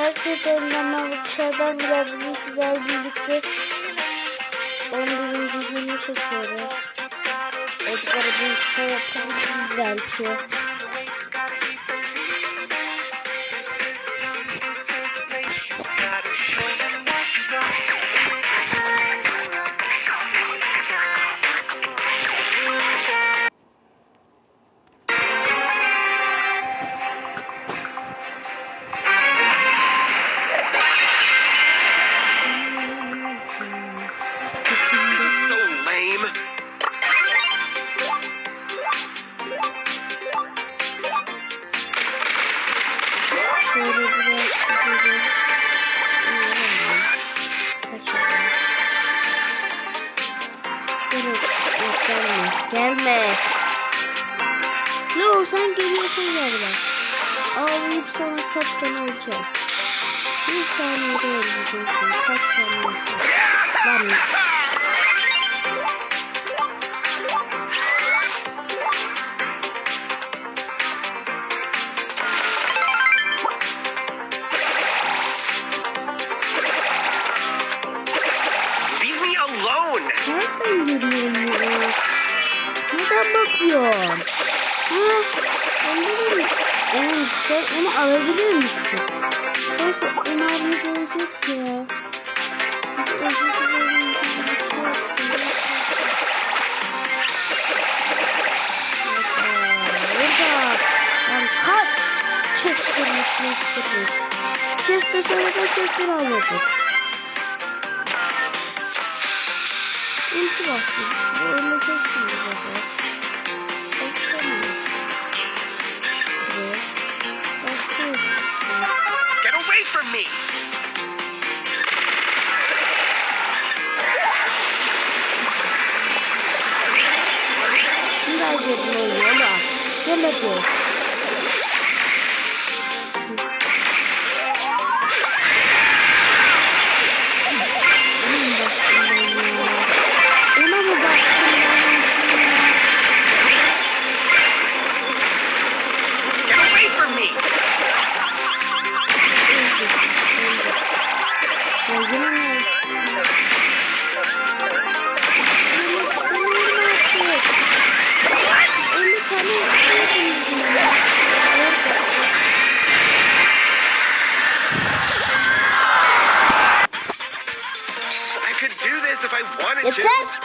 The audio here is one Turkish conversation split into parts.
Herkese elinden dışarıdan bile bugün sizlerle birlikte 11. günü çekiyoruz. Edgar'ı birlikte yapabiliriz belki. Gelme. Gelme. Yo sen geliyorsun galiba. Ağlayıp sonra kaptan olacak. Bir saniyede öleceksin. Kaptan olsun. Lan Leave sen onu alabilir misin? Sanki önemli gelecek ya. Özür dilerim. Ben kaç Chester'mış Chester'mış. Chester sana da Chester almadı. İlki bastım. Bu ölecek şimdi baba. Şimdi acaba oluyor ama. Gel hadi. Ona Yeter.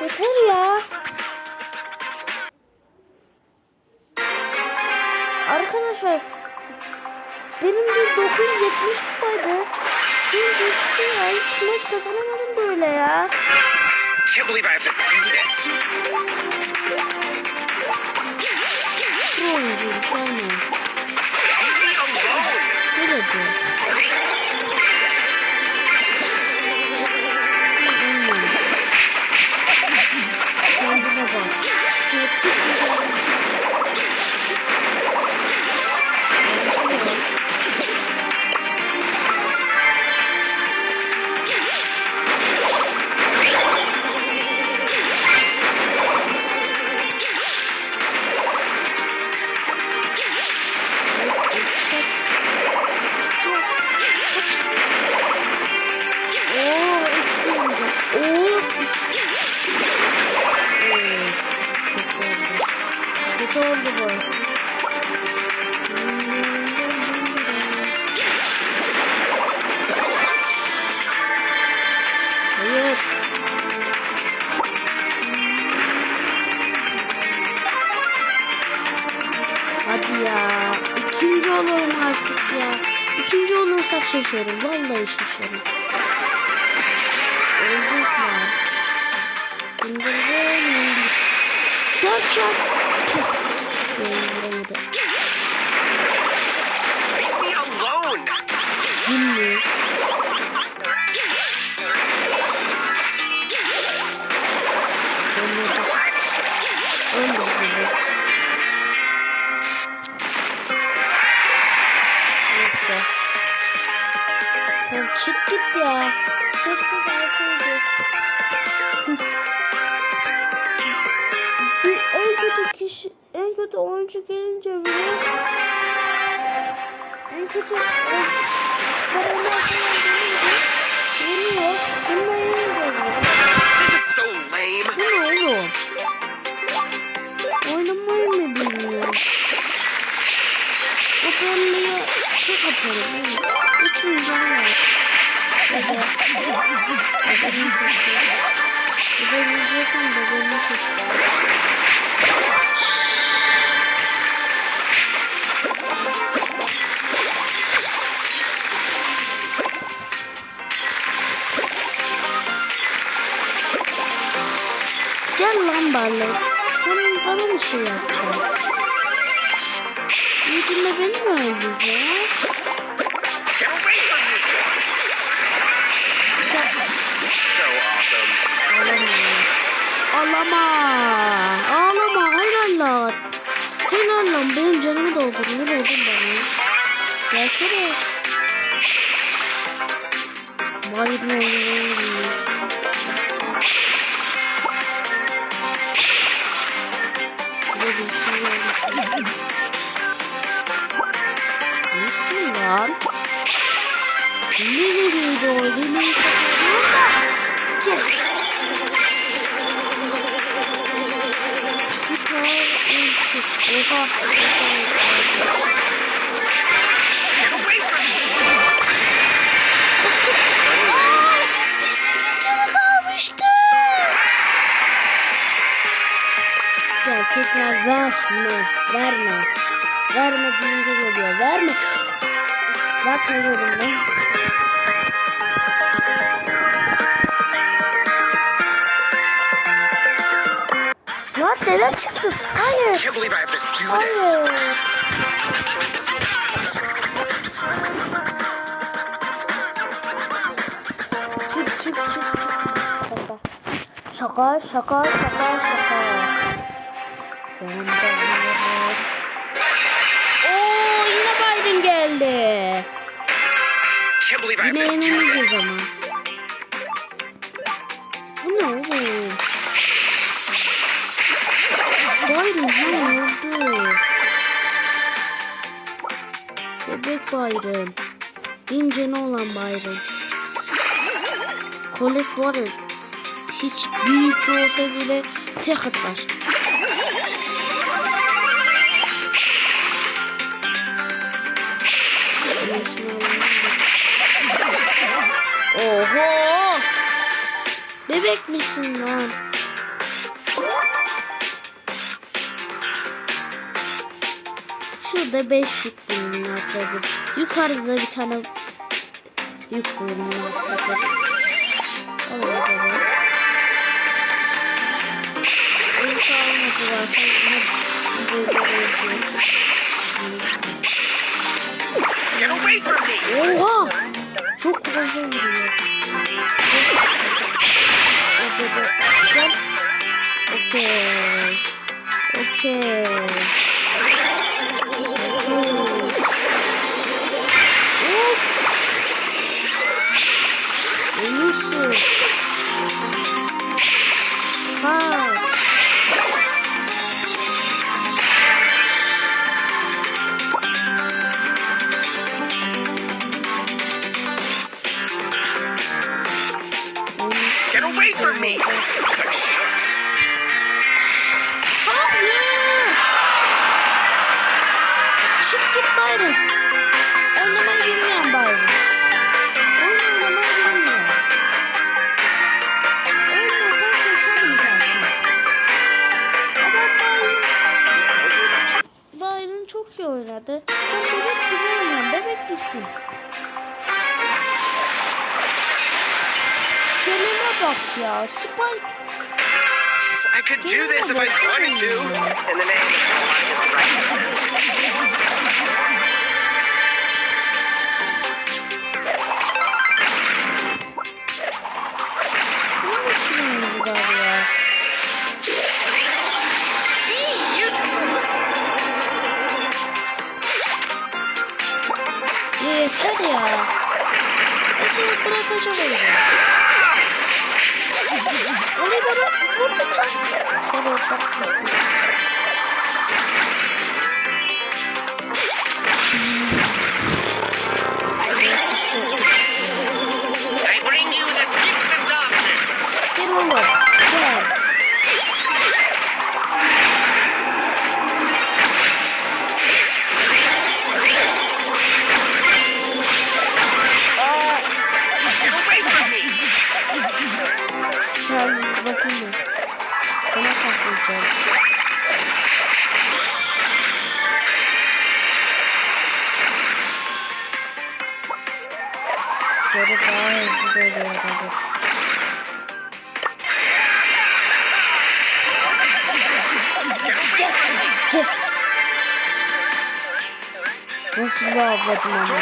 Yeter ya. Arkadaşlar benim de 970 kupaydı. Şimdi düştü ya. Hiç maç kazanamadım böyle ya. Can't believe I have to do this. Bu oyuncuymuş aynen. Leave me alone. Ne dedi? Çık git ya. Keşke gelseydi. Kötü e, süper oyunlar falan Gel lan Barley. Sen bana bir şey yapacaksın. Yüzünde beni mi öldürdün. Ağlama. Ağlama. Helal lan. Helal lan. Benim canımı doldurdun. Ne oldun bana? Gelsene. Bayram oynayalım. Nereydi o? Nereydi o? Yes! Süper ulti. Oha. Tekrar verme. Verme. Verme deyince geliyor. Verme. Bak kayıyorum ben. Lan neden çıktın? Hayır. Hayır. Çık çık çık. Şaka. Şaka şaka şaka şaka. Geldi. Yine yenemeyeceğiz ama. Bu ne oğlum? Hemen öldü. Bebek Byron. İnce ne olan Byron. Colette bu arada hiç büyük de olsa bile tek atar. Oho! Bebek misin lan? Şurada 5 yük bölümünü atladım. Yukarıda da bir tane yük bölümünü atladım. Varsa böyle olacak. Get away from me. Oha! Çok fazla vuruyor. Okey. Okey. Okey. savaşarak bırakacağım onu. Onu bana vurmayacağım. Sen ortak mısın? Bring you the gift of darkness. Get over. Doluyor tabii. Yes. Nasıl lavladım ama.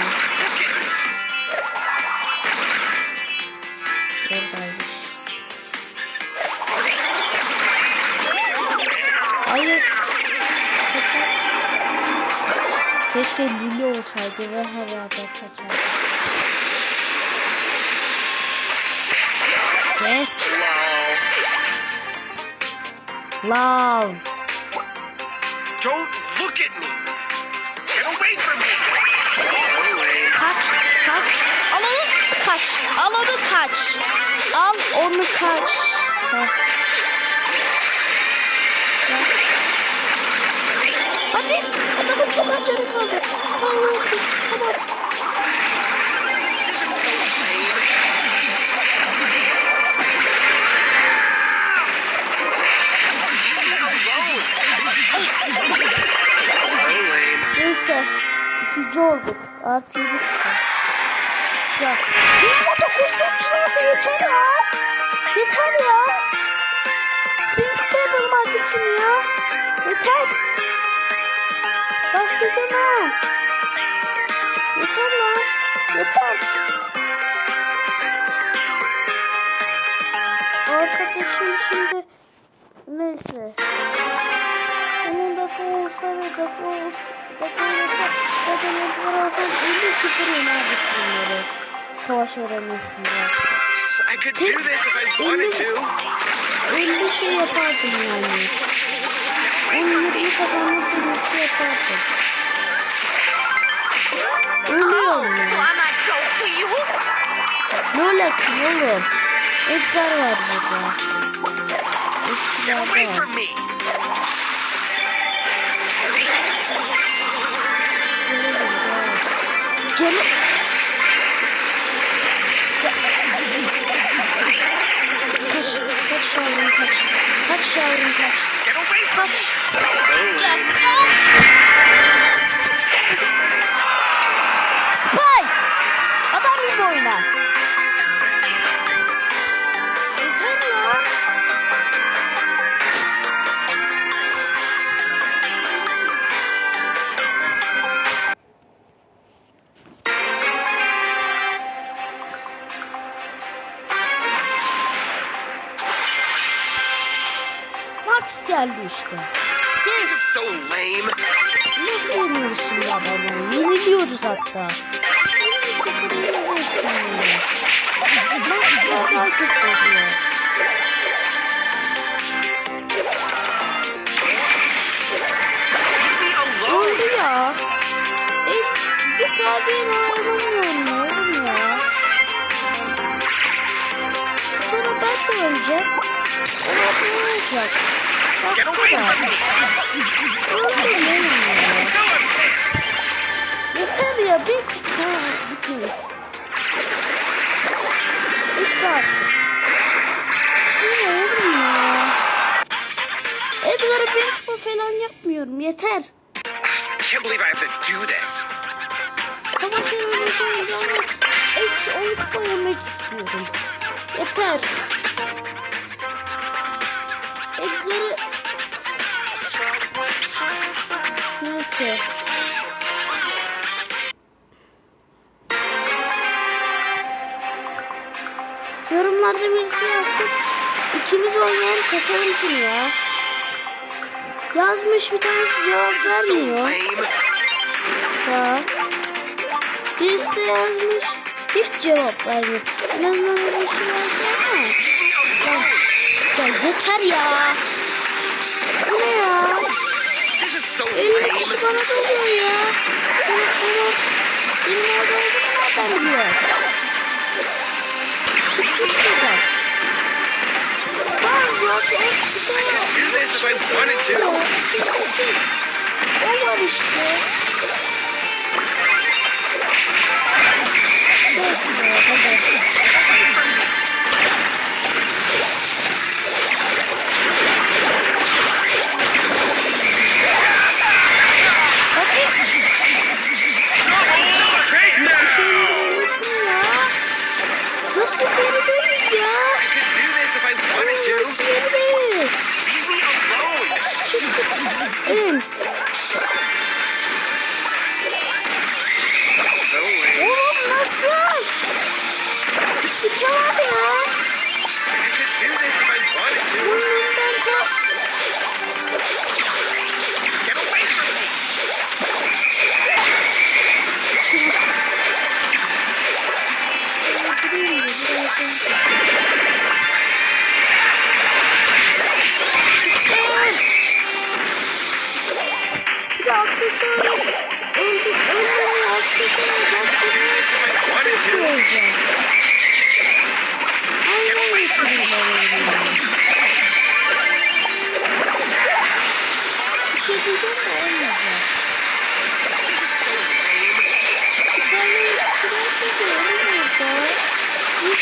Oradaymış. Hayır. Kaçar. Keşke Lili olsaydı ve her yerde kaçardı. Yes. Lol. Love. Don't look at me. Get away from me. Kaç, kaç. Al onu kaç. Al onu kaç. Al onu kaç. Heh. Hadi. Adamın çok az canı kaldı. Tamam, tamam. İkinci olduk. Artı yedi. Ya. 2936 yeter ya. Yeter ya. Bir kupa yapalım artık şunu ya. Yeter. Başlayacağım ha. Yeter lan. Yeter. Arkadaşım şimdi neyse. Onun olsa ve dakika olsa dakika olsa ve denetler olsa 50-0 yenerdik bunları. Savaş I wanted to. 50 şey yapardım yani. 10-20 kazanma serisi yapardım. Ölüyorum ya. Ne ki oğlum? Edgar var burada. Eskilerde var. Gel. Kaç, kaç yavrum kaç. Kaç yavrum kaç. Kaç. Ya kaç. Spy. Adam gibi oyna. Max geldi işte. Yes. so lame. Nasıl yeniyoruz şimdi adamları? Yeniliyoruz hatta. 1-0 yeneceğiz şimdi. Max'lar daha kötü oluyor. Öldü ya. E, bir saniye ayrılamıyorum ya oğlum ya. Sonra ben de. Ona ne olacak? Get away from me. Yeter ya bir ha, bitmiş. Bitti artık. Bu ne oğlum ya? Bir kupa falan yapmıyorum yeter. Can't believe I have to do this. Savaş alanı sonunda ama eksi 10 kupa yemek istiyorum. Yeter. Edgar'ı... Neyse. Yorumlarda birisi yazsın. İkimiz oynayalım kasalım şunu ya. Yazmış bir tanesi cevap vermiyor. Da. Birisi de yazmış. Hiç cevap vermiyor. En azından birisi verdi ama. Ya, ya yeter ya. 50 kişi lame. bana doluyor ya. Sen bunu benim orada olduğumu nereden biliyor? Çık git şuradan. Bazıları çok güzel. Do this if I wanted to. O var işte. Çok güzel, hadi. Yes, de birazdan.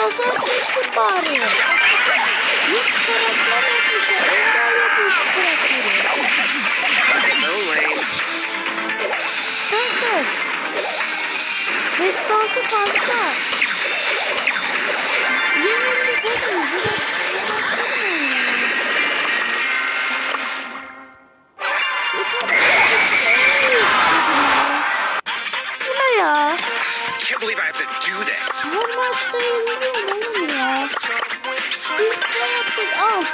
nasıl kesin bari. Yüz karakter yapmışlar. Ender yapmış karakteri. İstersen. Destansı fazla. Yenildik oğlum. 3 dayanamıyorum oğlum ya. 3 yaptık al.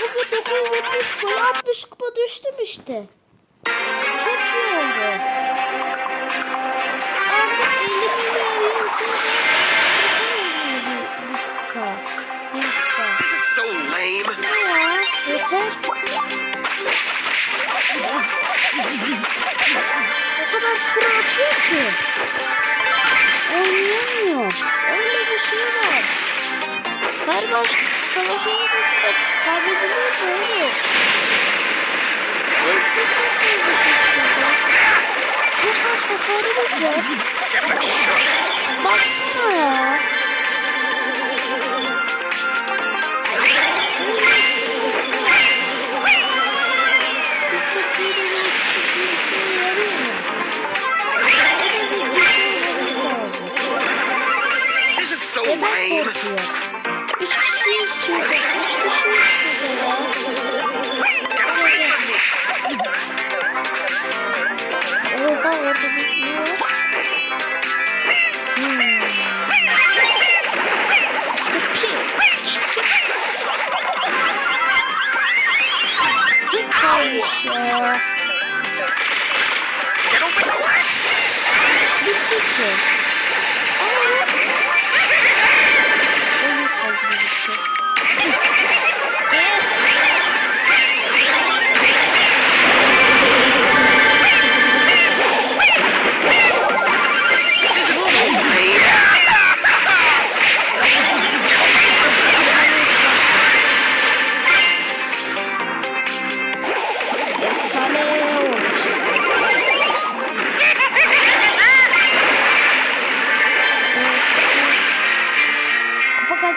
Kupa 970 kupaya 60 kupa düştüm işte. Çok iyi oldu. Artık 50 milyar yıl yeter. o kadar kura atıyor ki. Her baş savaş ortasında kaybedilir mi oğlum? Ölsün Çok az hasarımız var. Baksana ya. This is so lame.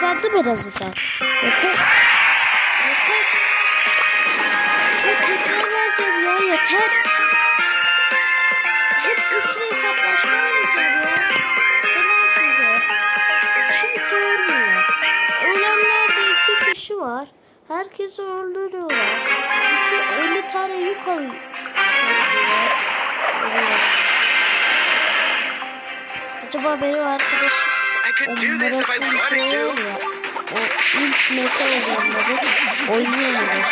azaldı birazcık. Yeter. Yeter. Çok tekrar vereceğim ya yeter. Hep güçlü hesaplaşma vereceğim ya. Ben size. Kimse ölmüyor. Ölenlerde iki kişi var. Herkesi öldürüyorlar. Üçü 50 tane yük alıyor. Acaba benim arkadaşım I could do this if I wanted to. ya. O ilk metal olanları oynuyor mudur?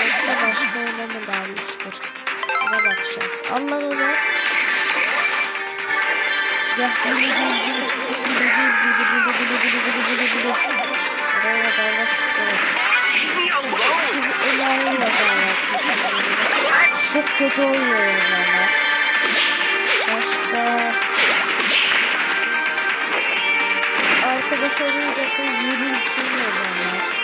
Yoksa başka oyuna mı dalmıştır? Buna bakacağım. Allah Allah. Ya bili bili bili bili bili bili bili bili bili bili bili. Oraya dalmak alone. Şimdi ilahi yazarlar. What? Çok kötü oynuyor çevirince siz 20 için yazanlar.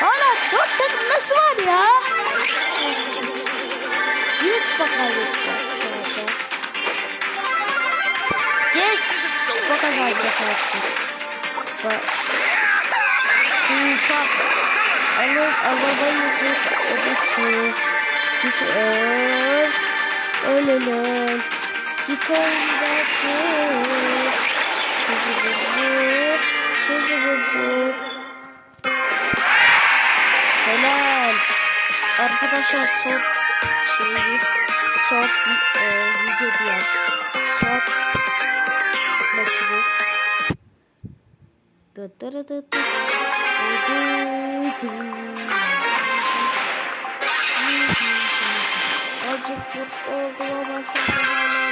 Hala dört takım nasıl var ya? Kaybedeceğim şu anda. Yes! Kupa kazanacak artık. Kupa. Kupa. Alın arabayı çok ödeki. Git öl. Öl öl öl. Git öldeki. Çözümü bu. Çözümü bu. Helal. Arkadaşlar son şeyimiz son e, video diyor. Son maçımız. Dı dı dı dı dı. Dı dı. Azıcık mutlu oldum ama sen hala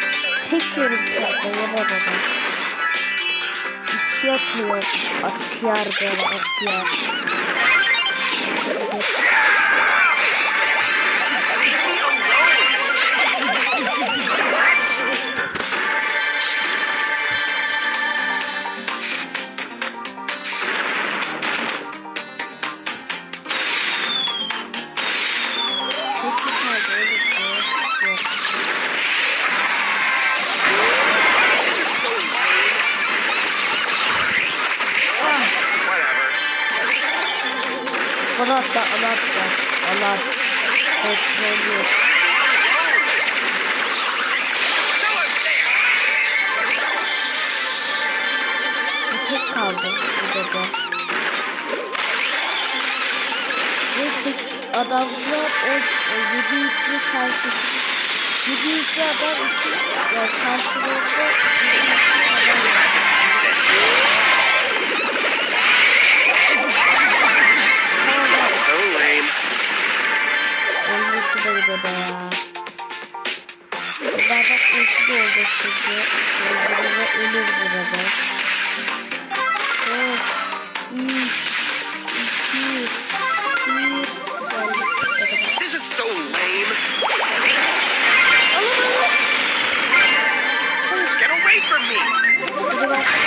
Tek yerim şu anda baba. İki atıyor. Atıyor böyle atıyor. Ben bak ulti de şimdi. Ve ölür burada. Dört, üç, iki, bir. Geldik. This is so lame. Get away from me.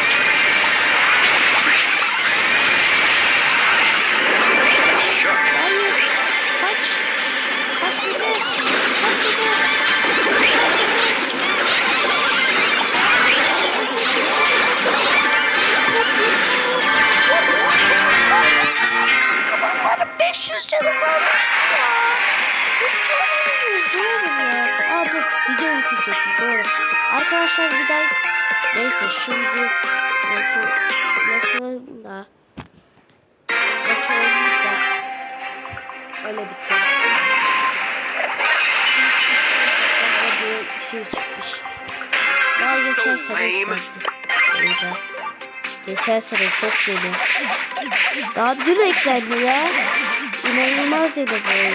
500 canı kalmıştı ya. Nasıl oynuyoruz oğlum ya? Aa dur video bitecek. Doğru. Arkadaşlar bir daha neyse şimdi neyse yapalım da maç oynayalım. Öyle bitir. bir şey çıkmış. Daha geçen sene eklendi. Geçen sene çok yeni. Daha dün eklendi ya. İnanılmaz bu oyun.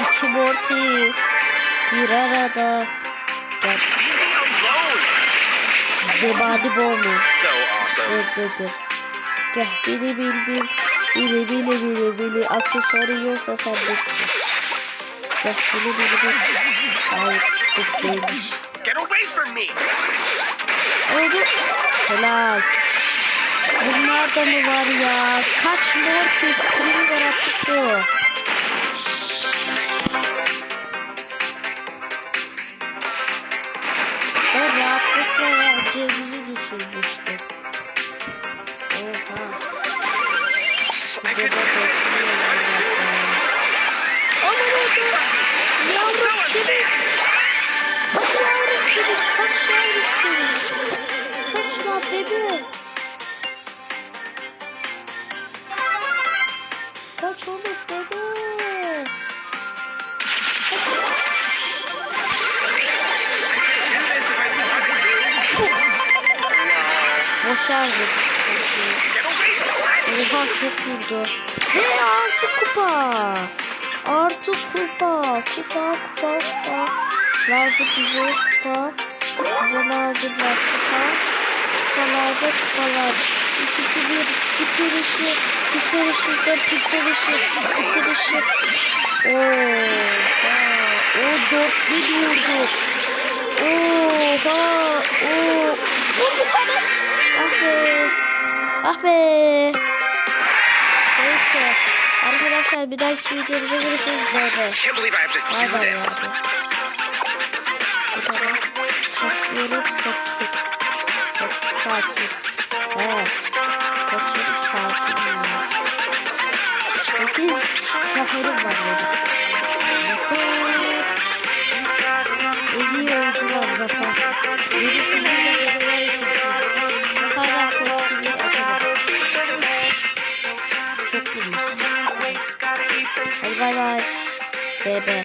İki Mortis bir arada. Gel. Zebani Bomu. So awesome. Öldürdü. Gel bili bil bil. Bili bili bili bili. Aksesuarı yoksa sen bitsin. Gel bili bili bil. Bu değilmiş. Get away from me. Oldu. Helal. Bunlar da mı var ya? Kaç Mortis, Pringara Pichu. Ben kupa. Kupa kupa kupa. Lazım bize kupa. Bize lazımlar kupa. Kupalarda kupalar. 3 2 1 bitirişi. Bitirişi de bitirişi. Bitirişi. Oha. O 4 bin vurdu. Oha. Oo. Vur bir tane. Ah be. Ah be. Neyse. Arkadaşlar bir dahaki videomuza görüşürüz. Bay bay. Bay bay. Bu kadar. Kasıyorum sakin. Sa- sakin. He. Kasıyorum sakin. Sekiz zaferim var benim. Zafer. En iyi oyuncular zafer. Benim sekiz bay bay. Bebe.